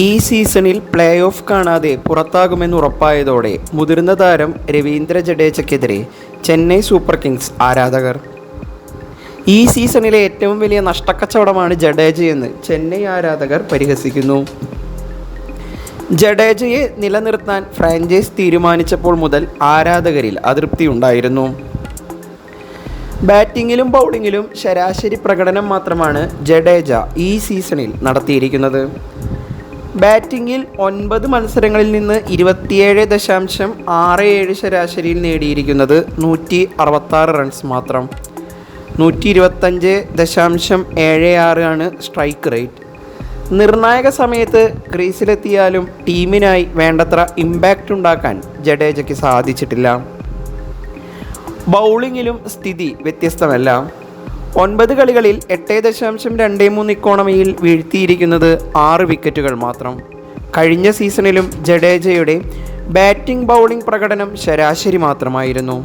ഈ സീസണിൽ play off കാണാതെ പുറത്താകുമെന്ന് ഉറപ്പായതോടെ മുതിർന്ന താരം രവീന്ദ്ര ജഡേജയ്ക്കെതിരെ ചെന്നൈ സൂപ്പർ കിങ്സ് ആരാധകർ. ഈ സീസണിലെ ഏറ്റവും വലിയ നഷ്ടക്കച്ചവടമാണ് ജഡേജയെന്ന് ചെന്നൈ ആരാധകർ പരിഹസിക്കുന്നു. ജഡേജയെ നിലനിർത്താൻ ഫ്രാഞ്ചൈസ് തീരുമാനിച്ചപ്പോൾ മുതൽ ആരാധകരിൽ അതൃപ്തിയുണ്ടായിരുന്നു ബാറ്റിങ്ങിലും ബൗളിങ്ങിലും ശരാശരി പ്രകടനം മാത്രമാണ് ജഡേജ ഈ സീസണിൽ നടത്തിയിരിക്കുന്നത്. ബാറ്റിങ്ങിൽ ഒൻപത് മത്സരങ്ങളിൽ നിന്ന് ഇരുപത്തിയേഴ് ദശാംശം ആറ് ഏഴ് ശരാശരിയിൽ നേടിയിരിക്കുന്നത് നൂറ്റി അറുപത്താറ് റൺസ് മാത്രം. നൂറ്റി ഇരുപത്തഞ്ച് ദശാംശം ഏഴ് ആറ് ആണ് സ്ട്രൈക്ക് റേറ്റ് നിർണായക സമയത്ത് ക്രീസിലെത്തിയാലും ടീമിനായി വേണ്ടത്ര ഇമ്പാക്റ്റ് ഉണ്ടാക്കാൻ ജഡേജയ്ക്ക് സാധിച്ചിട്ടില്ല. ബൗളിങ്ങിലും സ്ഥിതി വ്യത്യസ്തമല്ല. ഒൻപത് കളികളിൽ എട്ട് ദശാംശം രണ്ട് മൂന്ന് ഇക്കോണമിയിൽ വീഴ്ത്തിയിരിക്കുന്നത് ആറ് വിക്കറ്റുകൾ മാത്രം. കഴിഞ്ഞ സീസണിലും ജഡേജയുടെ ബാറ്റിംഗ് ബൗളിംഗ് പ്രകടനം ശരാശരി മാത്രമായിരുന്നു.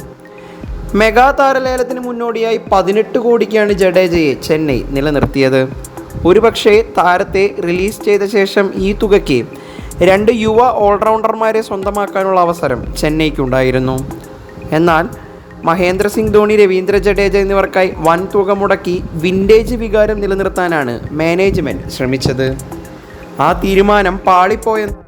മെഗാ താരലേലത്തിന് മുന്നോടിയായി പതിനെട്ട് കോടിക്കാണ് ജഡേജയെ ചെന്നൈ നിലനിർത്തിയത്. ഒരുപക്ഷെ താരത്തെ റിലീസ് ചെയ്ത ശേഷം ഈ തുകയ്ക്ക് രണ്ട് യുവ ഓൾറൗണ്ടർമാരെ സ്വന്തമാക്കാനുള്ള അവസരം ചെന്നൈക്കുണ്ടായിരുന്നു. എന്നാൽ മഹേന്ദ്ര സിംഗ് ധോണി രവീന്ദ്ര ജഡേജ എന്നിവർക്കായി വൻ തുക മുടക്കി വിന്റേജ് വികാരം നിലനിർത്താനാണ് മാനേജ്മെന്റ് ശ്രമിച്ചത്. ആ തീരുമാനം പാളിപ്പോയെന്ന്